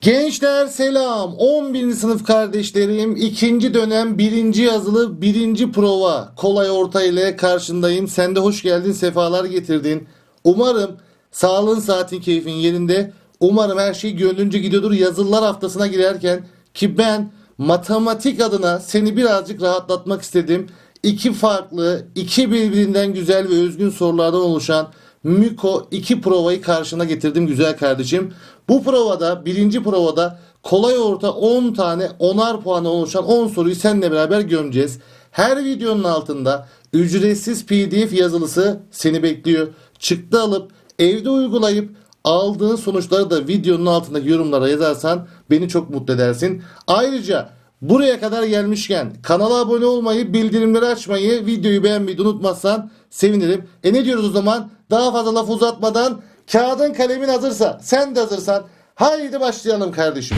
Gençler selam. 11. sınıf kardeşlerim. ikinci dönem birinci yazılı birinci prova. Kolay orta ile karşındayım. Sen de hoş geldin. Sefalar getirdin. Umarım sağlığın saatin keyfin yerinde. Umarım her şey gönlünce gidiyordur. Yazılılar haftasına girerken ki ben matematik adına seni birazcık rahatlatmak istedim. İki farklı, iki birbirinden güzel ve özgün sorulardan oluşan Miko 2 provayı karşına getirdim güzel kardeşim. Bu provada birinci provada kolay orta 10 tane 10'ar puanı oluşan 10 soruyu seninle beraber gömeceğiz. Her videonun altında ücretsiz pdf yazılısı seni bekliyor. Çıktı alıp evde uygulayıp aldığın sonuçları da videonun altındaki yorumlara yazarsan beni çok mutlu edersin. Ayrıca Buraya kadar gelmişken kanala abone olmayı, bildirimleri açmayı, videoyu beğenmeyi unutmazsan sevinirim. E ne diyoruz o zaman? Daha fazla laf uzatmadan kağıdın kalemin hazırsa, sen de hazırsan haydi başlayalım kardeşim.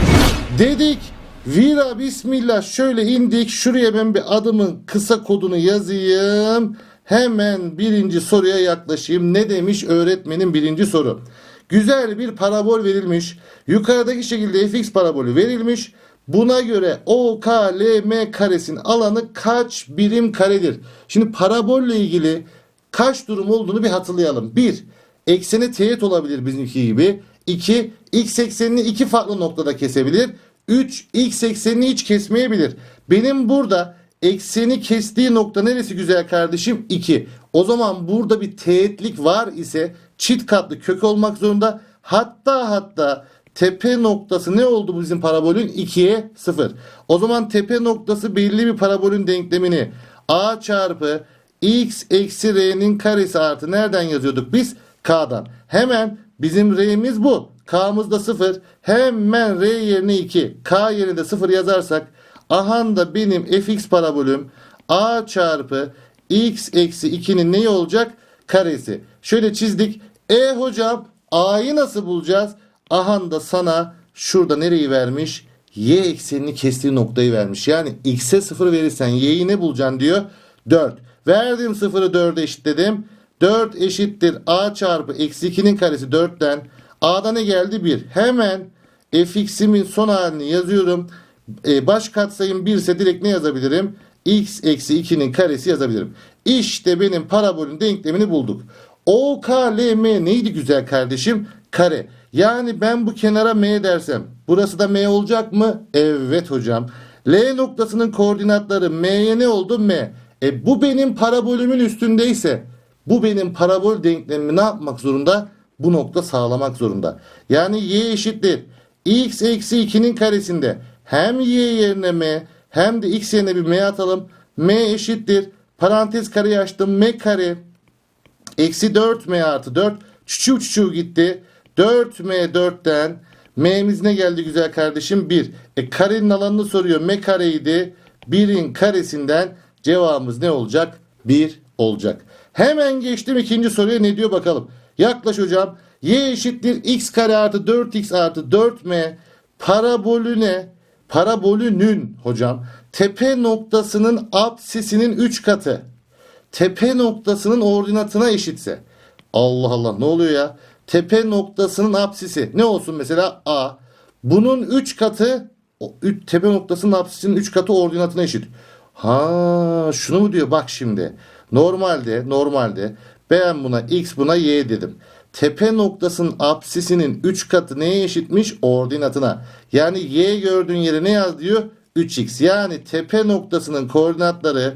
Dedik Vira bismillah şöyle indik şuraya ben bir adımın kısa kodunu yazayım. Hemen birinci soruya yaklaşayım. Ne demiş öğretmenin birinci soru. Güzel bir parabol verilmiş. Yukarıdaki şekilde fx parabolü verilmiş. Buna göre OKLM karesinin alanı kaç birim karedir? Şimdi parabolle ilgili kaç durum olduğunu bir hatırlayalım. 1. Ekseni teğet olabilir bizimki gibi. 2. X eksenini iki farklı noktada kesebilir. 3. X eksenini hiç kesmeyebilir. Benim burada ekseni kestiği nokta neresi güzel kardeşim? 2. O zaman burada bir teğetlik var ise çift katlı kök olmak zorunda. Hatta hatta tepe noktası ne oldu bizim parabolün? 2'ye 0. O zaman tepe noktası belli bir parabolün denklemini a çarpı x eksi r'nin karesi artı nereden yazıyorduk biz? K'dan. Hemen bizim r'miz bu. K'mız da 0. Hemen r yerine 2. K yerine de 0 yazarsak ahan da benim fx parabolüm a çarpı x eksi 2'nin neyi olacak? Karesi. Şöyle çizdik. E hocam a'yı nasıl bulacağız? Ahan da sana şurada nereyi vermiş? Y eksenini kestiği noktayı vermiş. Yani x'e 0 verirsen y'yi ne bulacaksın diyor. 4. Verdim 0'ı 4'e eşitledim. 4 eşittir a çarpı eksi 2'nin karesi 4'ten. A'da ne geldi? 1. Hemen fx'imin son halini yazıyorum. E, baş katsayım 1 ise direkt ne yazabilirim? x eksi 2'nin karesi yazabilirim. İşte benim parabolün denklemini bulduk. OKLM neydi güzel kardeşim? Kare. Yani ben bu kenara M dersem burası da M olacak mı? Evet hocam. L noktasının koordinatları M'ye ne oldu? M. E bu benim parabolümün üstündeyse bu benim parabol denklemimi ne yapmak zorunda? Bu nokta sağlamak zorunda. Yani y eşittir. x eksi 2'nin karesinde hem y yerine m hem de x yerine bir m atalım. m eşittir. Parantez kareyi açtım. m kare eksi 4m artı 4 çuçu çuçu gitti. 4m 4'ten m'miz ne geldi güzel kardeşim? 1. E karenin alanını soruyor. m kareydi. 1'in karesinden cevabımız ne olacak? 1 olacak. Hemen geçtim ikinci soruya ne diyor bakalım. Yaklaş hocam. Y eşittir x kare artı 4x artı 4m parabolüne parabolünün hocam tepe noktasının apsisinin 3 katı tepe noktasının ordinatına eşitse Allah Allah ne oluyor ya? Tepe noktasının apsisi ne olsun mesela A. Bunun 3 katı tepe noktasının apsisinin 3 katı ordinatına eşit. Ha şunu mu diyor bak şimdi. Normalde normalde ben buna x buna y dedim. Tepe noktasının apsisinin 3 katı neye eşitmiş? Ordinatına. Yani y gördüğün yere ne yaz diyor? 3x. Yani tepe noktasının koordinatları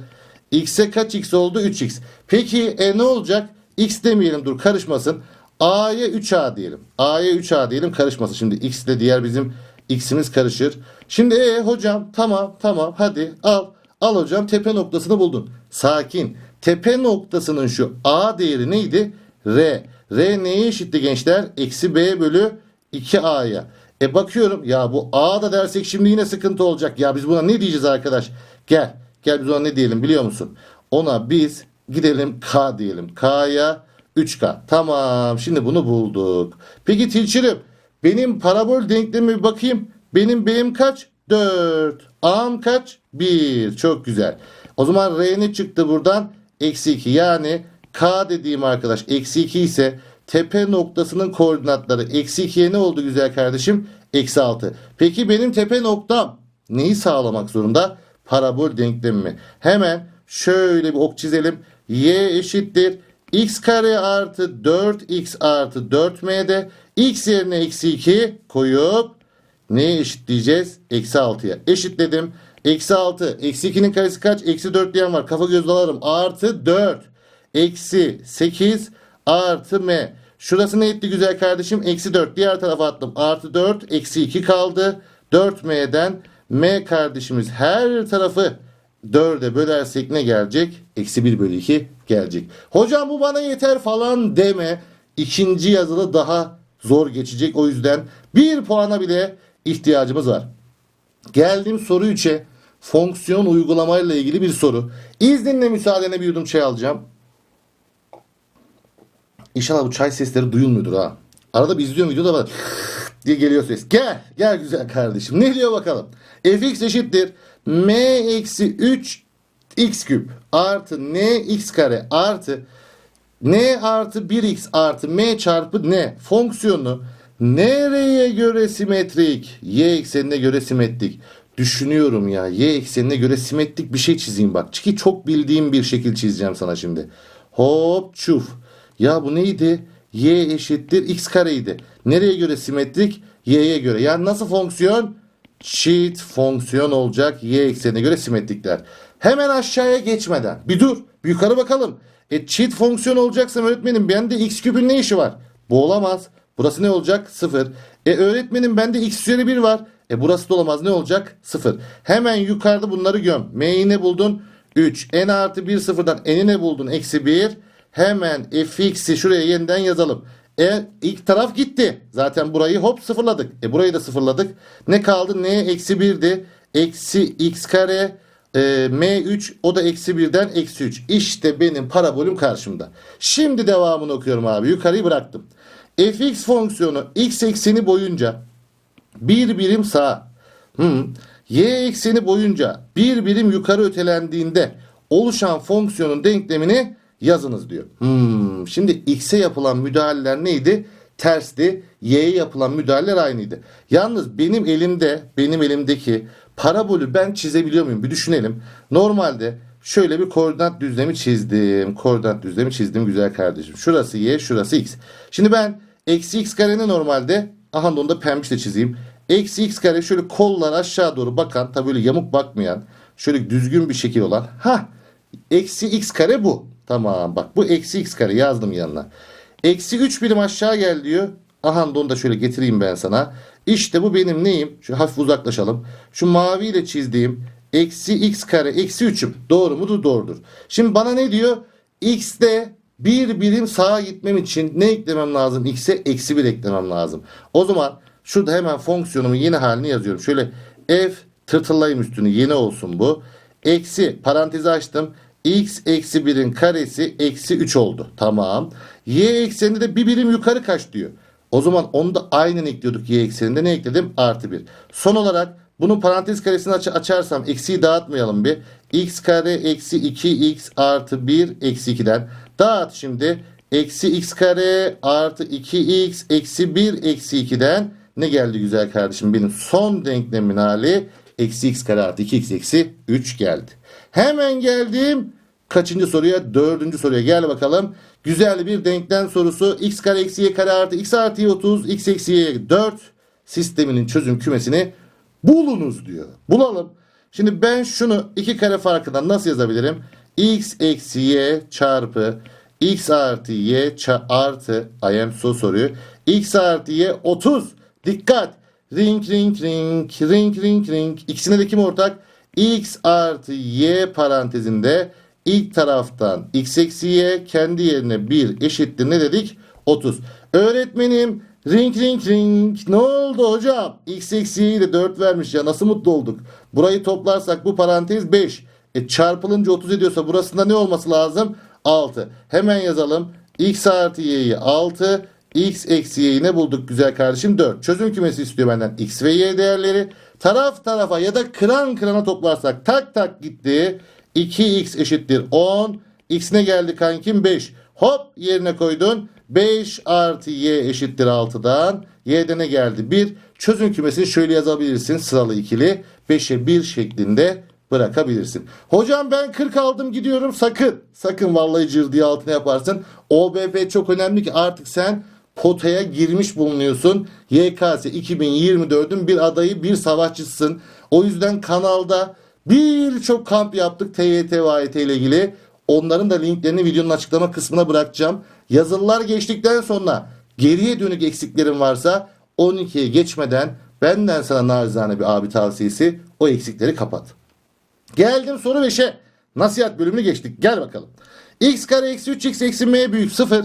x'e kaç x oldu? 3x. Peki e ne olacak? x demeyelim dur karışmasın. A'ya 3A diyelim. A'ya 3A diyelim karışmasın. Şimdi x ile diğer bizim x'imiz karışır. Şimdi e hocam tamam tamam hadi al. Al hocam tepe noktasını buldun. Sakin. Tepe noktasının şu A değeri neydi? R. R neye eşitti gençler? Eksi B bölü 2A'ya. E bakıyorum ya bu A da dersek şimdi yine sıkıntı olacak. Ya biz buna ne diyeceğiz arkadaş? Gel. Gel biz ona ne diyelim biliyor musun? Ona biz gidelim K diyelim. K'ya 3K. Tamam şimdi bunu bulduk. Peki Tilçirim benim parabol denklemi bir bakayım. Benim B'm kaç? 4. A'm kaç? 1. Çok güzel. O zaman R ne çıktı buradan? Eksi 2. Yani K dediğim arkadaş eksi 2 ise tepe noktasının koordinatları eksi 2'ye ne oldu güzel kardeşim? eksi 6. Peki benim tepe noktam neyi sağlamak zorunda? Parabol denklemi mi? Hemen şöyle bir ok çizelim. y eşittir. x kare artı 4x artı 4m'de x yerine eksi 2 koyup neye eşitleyeceğiz? Eksi 6'ya. Eşitledim. Eksi 6. Eksi 2'nin karesi kaç? Eksi 4 diyen var. Kafa göz dalarım. Artı 4. Eksi 8 artı m. Şurası ne etti güzel kardeşim? Eksi 4. Diğer tarafa attım. Artı 4. Eksi 2 kaldı. 4m'den m kardeşimiz her tarafı 4'e bölersek ne gelecek? Eksi 1 bölü 2 gelecek. Hocam bu bana yeter falan deme. İkinci yazılı daha zor geçecek. O yüzden bir puana bile ihtiyacımız var. Geldim soru 3'e. Fonksiyon uygulamayla ilgili bir soru. İzninle müsaadene bir yudum çay alacağım. İnşallah bu çay sesleri duyulmuyordur ha. Arada bir izliyorum videoda bana diye geliyor ses. Gel, gel güzel kardeşim. Ne diyor bakalım? fx eşittir m eksi 3 x küp artı n x kare artı n artı 1x artı m çarpı n fonksiyonu nereye göre simetrik? Y eksenine göre simetrik. Düşünüyorum ya y eksenine göre simetrik bir şey çizeyim bak. Çünkü çok bildiğim bir şekil çizeceğim sana şimdi. Hop çuf. Ya bu neydi? Y eşittir x kareydi. Nereye göre simetrik? Y'ye göre. Yani nasıl fonksiyon? Çift fonksiyon olacak. Y eksenine göre simetrikler. Hemen aşağıya geçmeden. Bir dur. Bir yukarı bakalım. E çift fonksiyon olacaksa öğretmenim bende x küpün ne işi var? Bu olamaz. Burası ne olacak? 0. E öğretmenim bende x üzeri 1 var. E burası da olamaz. Ne olacak? 0. Hemen yukarıda bunları göm. M'yi ne buldun? 3. N artı 1 sıfırdan N'i ne buldun? Eksi 1. Hemen fx'i şuraya yeniden yazalım. E ilk taraf gitti. Zaten burayı hop sıfırladık. E burayı da sıfırladık. Ne kaldı? N eksi 1'di. Eksi x kare e, m3 o da eksi 1'den eksi 3. İşte benim parabolüm karşımda. Şimdi devamını okuyorum abi. Yukarıyı bıraktım. fx fonksiyonu x ekseni boyunca bir birim sağa, hı, y ekseni boyunca bir birim yukarı ötelendiğinde oluşan fonksiyonun denklemini yazınız diyor. Hmm, şimdi x'e yapılan müdahaleler neydi? Tersti. Y'ye yapılan müdahaleler aynıydı. Yalnız benim elimde, benim elimdeki parabolü ben çizebiliyor muyum? Bir düşünelim. Normalde şöyle bir koordinat düzlemi çizdim. Koordinat düzlemi çizdim güzel kardeşim. Şurası y, şurası x. Şimdi ben eksi x karenin normalde aha onu da pembişle çizeyim. Eksi x kare şöyle kollar aşağı doğru bakan tabi böyle yamuk bakmayan şöyle düzgün bir şekil olan ha eksi x kare bu. Tamam bak bu eksi x kare yazdım yanına. Eksi 3 birim aşağı gel diyor. Aha onu da şöyle getireyim ben sana. İşte bu benim neyim? Şu hafif uzaklaşalım. Şu maviyle çizdiğim eksi x kare eksi 3'üm. Doğru mudur? Doğrudur. Şimdi bana ne diyor? X'de bir birim sağa gitmem için ne eklemem lazım? X'e eksi 1 eklemem lazım. O zaman şurada hemen fonksiyonumun yeni halini yazıyorum. Şöyle f tırtıllayayım üstünü yeni olsun bu. Eksi parantezi açtım. x eksi 1'in karesi eksi 3 oldu. Tamam. Y ekseninde de bir birim yukarı kaç diyor. O zaman onu da aynen ekliyorduk y ekseninde. Ne ekledim? Artı 1. Son olarak bunun parantez karesini aç açarsam eksiyi dağıtmayalım bir. x kare eksi 2x artı 1 eksi 2'den. Dağıt şimdi. Eksi x kare artı 2x eksi 1 eksi 2'den. Ne geldi güzel kardeşim? Benim son denklemin hali eksi x kare artı 2x eksi 3 geldi. Hemen geldim. Kaçıncı soruya? Dördüncü soruya gel bakalım. Güzel bir denklem sorusu. x kare eksi y kare artı x artı y 30 x eksi y 4 sisteminin çözüm kümesini bulunuz diyor. Bulalım. Şimdi ben şunu iki kare farkından nasıl yazabilirim? X eksi y çarpı x artı y artı I am so soruyor. x artı y 30. Dikkat. Ring ring ring ring ring ring. İkisine de kim ortak? x artı y parantezinde ilk taraftan x eksi y kendi yerine 1 eşittir ne dedik? 30. Öğretmenim ring ring ring ne oldu hocam? x eksi y'yi de 4 vermiş ya nasıl mutlu olduk? Burayı toplarsak bu parantez 5. E çarpılınca 30 ediyorsa burasında ne olması lazım? 6. Hemen yazalım. x artı y'yi 6. x eksi y'yi ne bulduk güzel kardeşim? 4. Çözüm kümesi istiyor benden x ve y değerleri. Taraf tarafa ya da kıran kırana toplarsak tak tak gitti. 2x eşittir 10. X ne geldi kankim? 5. Hop yerine koydun. 5 artı y eşittir 6'dan. Y'de ne geldi? 1. Çözüm kümesini şöyle yazabilirsin sıralı ikili 5'e 1 şeklinde bırakabilirsin. Hocam ben 40 aldım gidiyorum sakın. Sakın vallahi cır diye altına yaparsın. OBP çok önemli ki artık sen potaya girmiş bulunuyorsun. YKS 2024'ün bir adayı bir savaşçısın. O yüzden kanalda birçok kamp yaptık TYT ve AYT ile ilgili. Onların da linklerini videonun açıklama kısmına bırakacağım. Yazılılar geçtikten sonra geriye dönük eksiklerin varsa 12'ye geçmeden benden sana narizane bir abi tavsiyesi o eksikleri kapat. Geldim soru 5'e. Nasihat bölümünü geçtik. Gel bakalım. x kare eksi 3x eksi m büyük 0.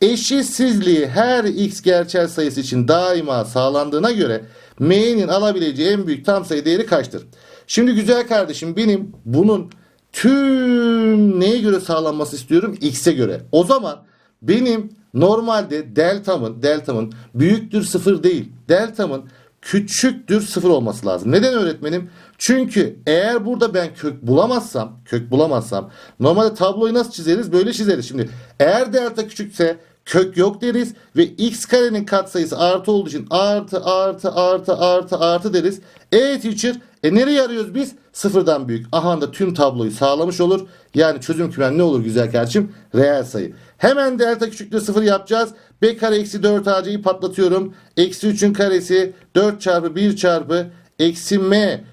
Eşitsizliği her x gerçel sayısı için daima sağlandığına göre m'nin alabileceği en büyük tam sayı değeri kaçtır? Şimdi güzel kardeşim benim bunun tüm neye göre sağlanması istiyorum? X'e göre. O zaman benim normalde deltamın deltamın büyüktür sıfır değil. Deltamın küçüktür sıfır olması lazım. Neden öğretmenim? Çünkü eğer burada ben kök bulamazsam, kök bulamazsam normalde tabloyu nasıl çizeriz? Böyle çizeriz. Şimdi eğer delta küçükse kök yok deriz ve x karenin katsayısı artı olduğu için artı artı artı artı artı deriz. E teacher e nereye arıyoruz biz? Sıfırdan büyük. Aha da tüm tabloyu sağlamış olur. Yani çözüm kümen ne olur güzel kardeşim? Reel sayı. Hemen delta küçüktür sıfır yapacağız. B kare eksi 4 AC'yi patlatıyorum. Eksi 3'ün karesi 4 çarpı 1 çarpı eksi m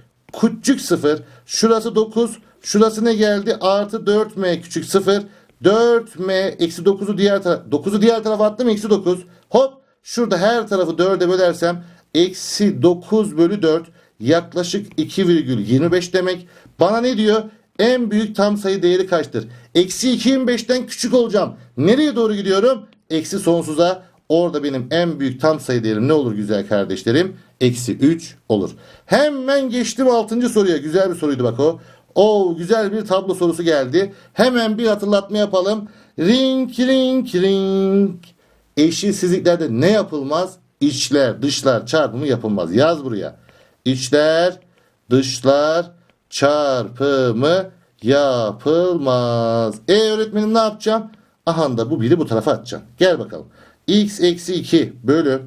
küçük 0. Şurası 9. Şurası ne geldi? Artı 4m küçük 0. 4m eksi 9'u diğer taraf 9'u diğer tarafa attım eksi 9. Hop şurada her tarafı 4'e bölersem eksi 9 bölü 4 yaklaşık 2,25 demek. Bana ne diyor? En büyük tam sayı değeri kaçtır? Eksi 2,25'ten küçük olacağım. Nereye doğru gidiyorum? Eksi sonsuza. Orada benim en büyük tam sayı değerim ne olur güzel kardeşlerim? Eksi 3 olur. Hemen geçtim 6. soruya. Güzel bir soruydu bak o. O güzel bir tablo sorusu geldi. Hemen bir hatırlatma yapalım. Ring ring ring. Eşitsizliklerde ne yapılmaz? İçler, dışlar çarpımı yapılmaz. Yaz buraya. İçler, dışlar çarpımı yapılmaz. E öğretmenim ne yapacağım? Aha da bu biri bu tarafa atacağım. Gel bakalım. x eksi 2 bölü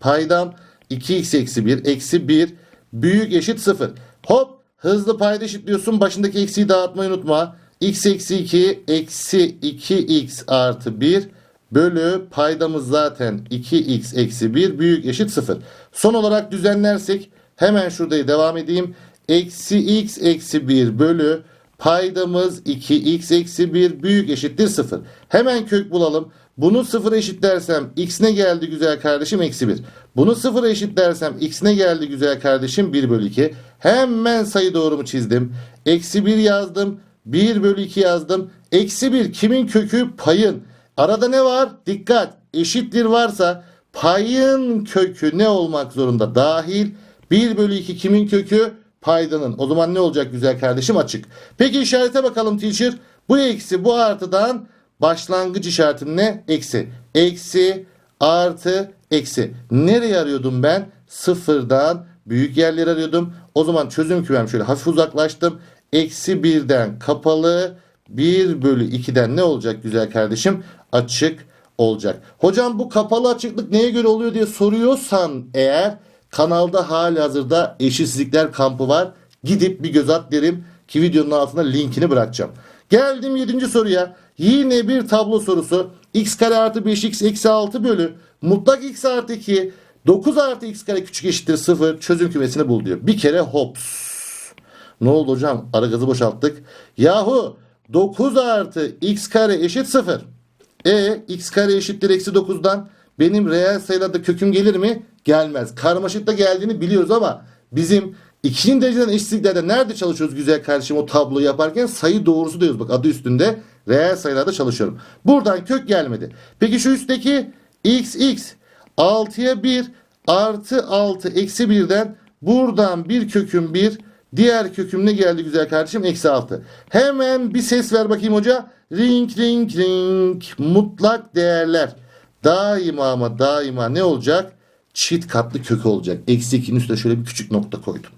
paydam 2x eksi 1 eksi 1 büyük eşit 0. Hop hızlı payda eşitliyorsun. Başındaki eksiği dağıtmayı unutma. x eksi 2 eksi 2x artı 1 bölü paydamız zaten 2x eksi 1 büyük eşit 0. Son olarak düzenlersek hemen şurada devam edeyim. Eksi x eksi 1 bölü paydamız 2x eksi 1 büyük eşittir 0. Hemen kök bulalım. Bunu 0 eşitlersem x ne geldi güzel kardeşim? Eksi 1. Bunu 0 eşitlersem x ne geldi güzel kardeşim? 1 bölü 2. Hemen sayı doğrumu çizdim. Eksi 1 yazdım. 1 bölü 2 yazdım. Eksi 1 kimin kökü? Payın. Arada ne var? Dikkat. Eşittir varsa payın kökü ne olmak zorunda? Dahil. 1 bölü 2 kimin kökü? Paydanın. O zaman ne olacak güzel kardeşim? Açık. Peki işarete bakalım teacher. Bu eksi bu artıdan başlangıç işaretim ne? Eksi. Eksi artı eksi. Nereye arıyordum ben? Sıfırdan büyük yerleri arıyordum. O zaman çözüm kümem şöyle hafif uzaklaştım. Eksi birden kapalı 1 bölü 2'den ne olacak güzel kardeşim? Açık olacak. Hocam bu kapalı açıklık neye göre oluyor diye soruyorsan eğer kanalda hali hazırda eşitsizlikler kampı var. Gidip bir göz at derim ki videonun altına linkini bırakacağım. Geldim 7. soruya. Yine bir tablo sorusu. x kare artı 5x eksi 6 bölü mutlak x artı 2 9 artı x kare küçük eşittir 0 çözüm kümesini bul diyor. Bir kere hops. Ne oldu hocam? Ara gazı boşalttık. Yahu 9 artı x kare eşit 0. E x kare eşittir eksi 9'dan benim reel sayılarda köküm gelir mi? Gelmez. Karmaşıkta geldiğini biliyoruz ama bizim ikinci dereceden eşitsizliklerde nerede çalışıyoruz güzel kardeşim o tabloyu yaparken sayı doğrusu diyoruz. Bak adı üstünde reel sayılarda çalışıyorum. Buradan kök gelmedi. Peki şu üstteki x x 6'ya 1 artı 6 eksi 1'den buradan bir köküm 1 Diğer köküm ne geldi güzel kardeşim? Eksi 6. Hemen bir ses ver bakayım hoca. Ring ring ring. Mutlak değerler. Daima ama daima ne olacak? Çift katlı kök olacak. Eksi 2'nin üstüne şöyle bir küçük nokta koydum.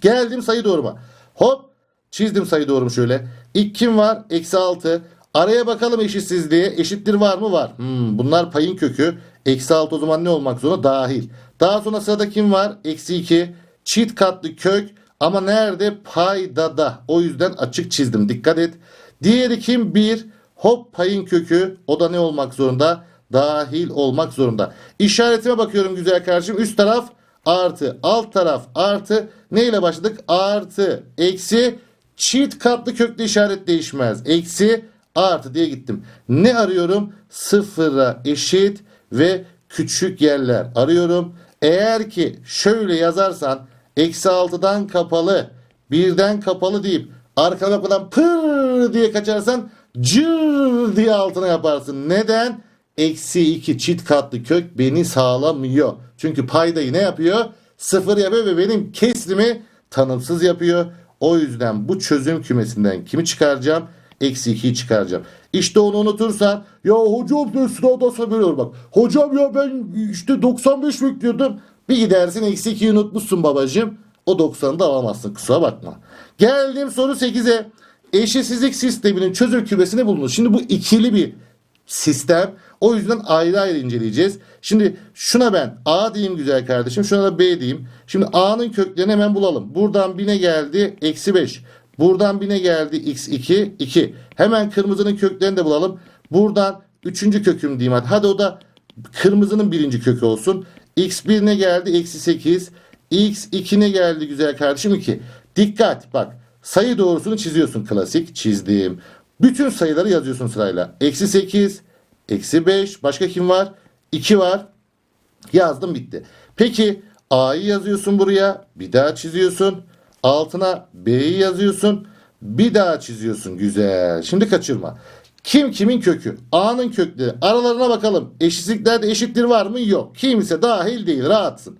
Geldim sayı doğruma. Hop çizdim sayı doğrumu şöyle. İlk kim var? Eksi 6. Araya bakalım eşitsizliğe. Eşittir var mı? Var. Hmm, bunlar payın kökü. Eksi 6 o zaman ne olmak zorunda? Dahil. Daha sonra sırada kim var? Eksi 2. Çift katlı kök ama nerede? Paydada. O yüzden açık çizdim. Dikkat et. Diğeri kim? 1. Hop payın kökü. O da ne olmak zorunda? Dahil olmak zorunda. İşaretime bakıyorum güzel kardeşim. Üst taraf artı. Alt taraf artı. Ne ile başladık? Artı. Eksi. Çift katlı köklü işaret değişmez. Eksi artı diye gittim. Ne arıyorum? Sıfıra eşit ve küçük yerler arıyorum. Eğer ki şöyle yazarsan eksi 6'dan kapalı birden kapalı deyip arka kapıdan pır diye kaçarsan cır diye altına yaparsın. Neden? Eksi 2 çift katlı kök beni sağlamıyor. Çünkü paydayı ne yapıyor? Sıfır yapıyor ve benim kesrimi tanımsız yapıyor. O yüzden bu çözüm kümesinden kimi çıkaracağım? Eksi 2'yi çıkaracağım. İşte onu unutursan ya hocam ben sınavda söylüyorum bak. Hocam ya ben işte 95 bekliyordum. Bir gidersin eksi 2'yi unutmuşsun babacığım. O 90'ı da alamazsın kusura bakma. Geldim soru 8'e. Eşitsizlik sisteminin çözüm kümesini bulunuz. Şimdi bu ikili bir sistem. O yüzden ayrı ayrı inceleyeceğiz. Şimdi şuna ben A diyeyim güzel kardeşim. Şuna da B diyeyim. Şimdi A'nın köklerini hemen bulalım. Buradan 1000'e geldi eksi 5. Buradan 1000'e geldi x2 2. Hemen kırmızının köklerini de bulalım. Buradan 3. köküm diyeyim hadi. Hadi o da kırmızının birinci kökü olsun. x1 ne geldi? Eksi 8. x2 ne geldi güzel kardeşim? 2. Dikkat bak. Sayı doğrusunu çiziyorsun klasik. Çizdim. Bütün sayıları yazıyorsun sırayla. Eksi 8, eksi 5. Başka kim var? 2 var. Yazdım bitti. Peki A'yı yazıyorsun buraya. Bir daha çiziyorsun. Altına B'yi yazıyorsun. Bir daha çiziyorsun. Güzel. Şimdi kaçırma. Kim kimin kökü? A'nın kökleri. Aralarına bakalım. Eşitliklerde eşittir var mı? Yok. Kimse dahil değil. Rahatsın.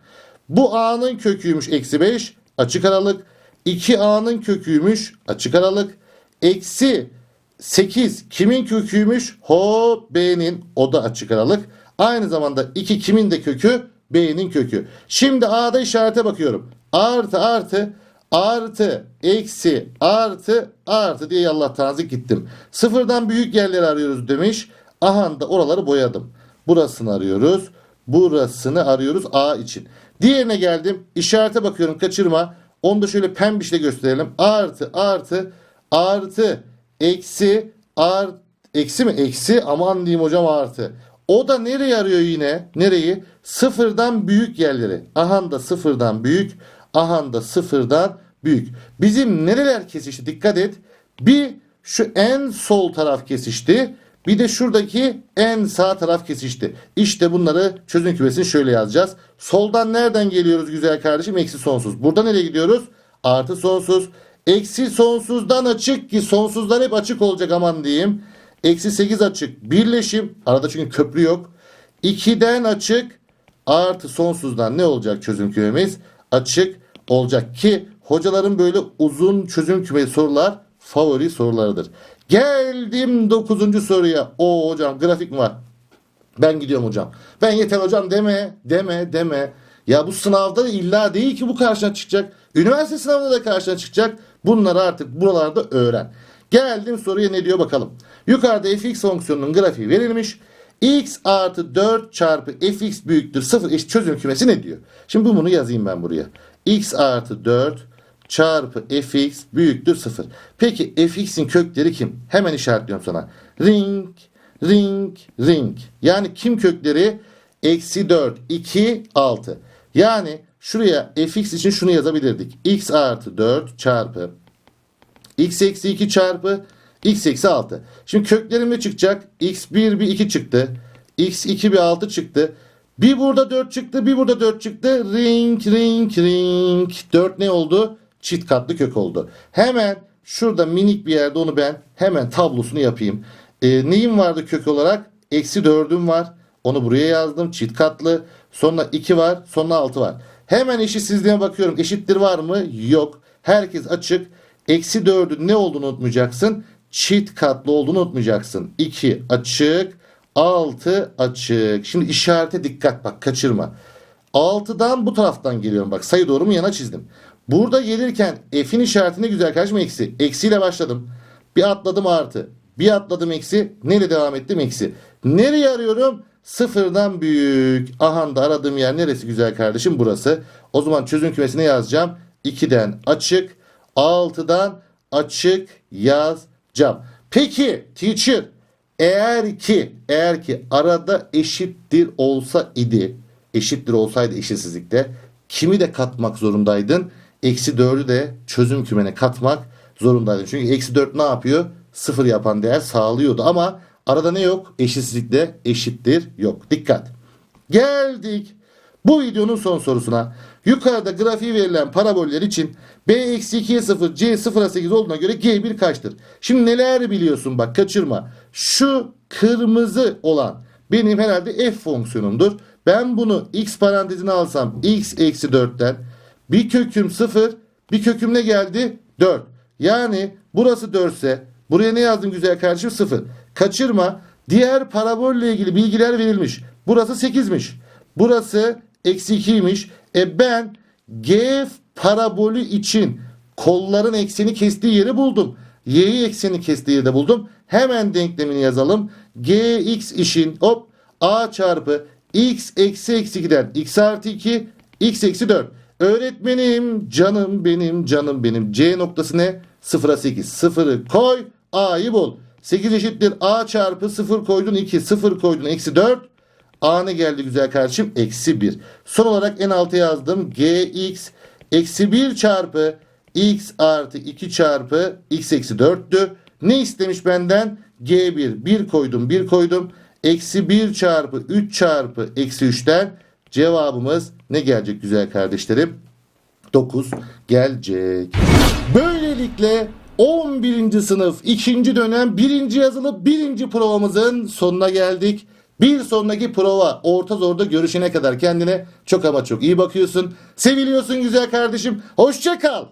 Bu A'nın köküymüş. Eksi 5. Açık aralık. 2A'nın köküymüş. Açık aralık. Eksi 8 kimin köküymüş? Hop B'nin. O da açık aralık. Aynı zamanda 2 kimin de kökü? B'nin kökü. Şimdi A'da işarete bakıyorum. Artı artı artı eksi artı artı diye Allah tanzik gittim. Sıfırdan büyük yerleri arıyoruz demiş. Aha da oraları boyadım. Burasını arıyoruz. Burasını arıyoruz A için. Diğerine geldim. İşarete bakıyorum kaçırma. Onu da şöyle pembişle gösterelim. Artı artı artı eksi art eksi mi? Eksi aman diyeyim hocam artı. O da nereye arıyor yine? Nereyi? Sıfırdan büyük yerleri. Ahan da sıfırdan büyük. Ahan da sıfırdan büyük. Bizim nereler kesişti? Dikkat et. Bir şu en sol taraf kesişti. Bir de şuradaki en sağ taraf kesişti. İşte bunları çözüm kümesini şöyle yazacağız. Soldan nereden geliyoruz güzel kardeşim? Eksi sonsuz. Burada nereye gidiyoruz? Artı sonsuz. Eksi sonsuzdan açık ki sonsuzlar hep açık olacak aman diyeyim. Eksi 8 açık. Birleşim. Arada çünkü köprü yok. 2'den açık. Artı sonsuzdan ne olacak çözüm kümemiz? Açık olacak ki hocaların böyle uzun çözüm kümesi sorular favori sorularıdır. Geldim 9. soruya. O hocam grafik mi var? Ben gidiyorum hocam. Ben yeter hocam deme, deme, deme. Ya bu sınavda illa değil ki bu karşına çıkacak. Üniversite sınavında da karşına çıkacak. Bunları artık buralarda öğren. Geldim soruya ne diyor bakalım. Yukarıda fx fonksiyonunun grafiği verilmiş. x artı 4 çarpı fx büyüktür 0 eşit çözüm kümesi ne diyor? Şimdi bunu yazayım ben buraya. x artı 4 çarpı fx büyüktür 0. Peki fx'in kökleri kim? Hemen işaretliyorum sana. Ring, ring, ring. Yani kim kökleri? Eksi 4, 2, 6. Yani şuraya fx için şunu yazabilirdik. x artı 4 çarpı x eksi 2 çarpı x eksi 6. Şimdi köklerim ne çıkacak? x1 bir 2 çıktı. x2 bir 6 çıktı. Bir burada 4 çıktı, bir burada 4 çıktı. Ring, ring, ring. 4 ne oldu? Çift katlı kök oldu. Hemen şurada minik bir yerde onu ben hemen tablosunu yapayım. Ee, neyim vardı kök olarak? Eksi 4'üm var. Onu buraya yazdım. Çift katlı. Sonra 2 var. Sonra 6 var. Hemen eşitsizliğe bakıyorum. Eşittir var mı? Yok. Herkes açık. Eksi 4'ün ne olduğunu unutmayacaksın. Çift katlı olduğunu unutmayacaksın. 2 açık. 6 açık. Şimdi işarete dikkat bak kaçırma. 6'dan bu taraftan geliyorum bak sayı doğru mu yana çizdim. Burada gelirken f'in işaretini güzel kardeşim eksi. Eksiyle başladım. Bir atladım artı. Bir atladım eksi. Neyle devam ettim eksi. Nereye arıyorum? Sıfırdan büyük. Aha da aradığım yer neresi güzel kardeşim? Burası. O zaman çözüm kümesine yazacağım. 2'den açık, 6'dan açık yazacağım. Peki teacher eğer ki eğer ki arada eşittir olsa idi eşittir olsaydı eşitsizlikte kimi de katmak zorundaydın? Eksi 4'ü de çözüm kümene katmak zorundaydın. Çünkü eksi 4 ne yapıyor? Sıfır yapan değer sağlıyordu ama arada ne yok? Eşitsizlikte eşittir yok. Dikkat. Geldik bu videonun son sorusuna. Yukarıda grafiği verilen paraboller için b eksi 2'ye 0 c 0'a 8 olduğuna göre g1 kaçtır? Şimdi neler biliyorsun bak kaçırma. Şu kırmızı olan benim herhalde f fonksiyonumdur. Ben bunu x parantezine alsam x eksi 4'ten bir köküm 0 bir köküm ne geldi? 4. Yani burası 4 ise buraya ne yazdım güzel kardeşim? 0. Kaçırma. Diğer parabolle ilgili bilgiler verilmiş. Burası 8'miş. Burası eksi 2'ymiş. E ben G parabolü için kolların ekseni kestiği yeri buldum. Y'yi ekseni kestiği yeri de buldum. Hemen denklemini yazalım. Gx işin hop a çarpı x eksi eksi 2'den x artı 2 x eksi 4. Öğretmenim canım benim canım benim. C noktası ne? 0'a 8. 0'ı koy a'yı bul. 8 eşittir a çarpı 0 koydun 2 0 koydun eksi 4. A ne geldi güzel kardeşim? Eksi 1. Son olarak en alta yazdım. Gx eksi 1 çarpı x artı 2 çarpı x eksi 4'tü. Ne istemiş benden? G1. 1 koydum 1 koydum. Eksi 1 çarpı 3 çarpı eksi 3'ten cevabımız ne gelecek güzel kardeşlerim? 9 gelecek. Böylelikle 11. sınıf 2. dönem 1. yazılı 1. provamızın sonuna geldik. Bir sonraki prova orta zorda görüşene kadar kendine çok ama çok iyi bakıyorsun. Seviliyorsun güzel kardeşim. Hoşça kal.